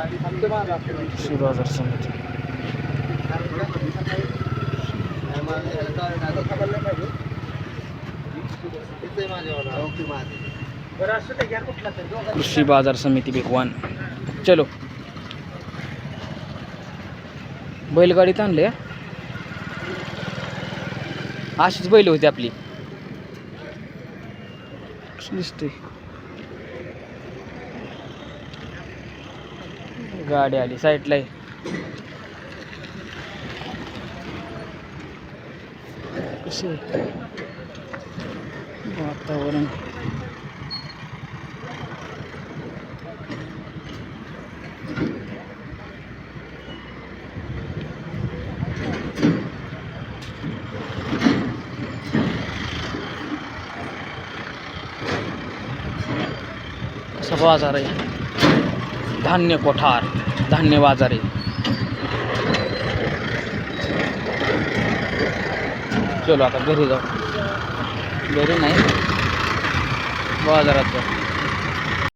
कृषी बाजार समिती. कृषी बाजार समिती भगवान चलो. बैलगाडीत आणले अशीच बैल होती आपली. दिसते? गाडी आली साईडला वातावरण. सभा बाजार आहे? धान्य कोठार. धान्य बाजार आहे चलो आता घरी जाऊ. घरी नाही. बाजारात जाऊ.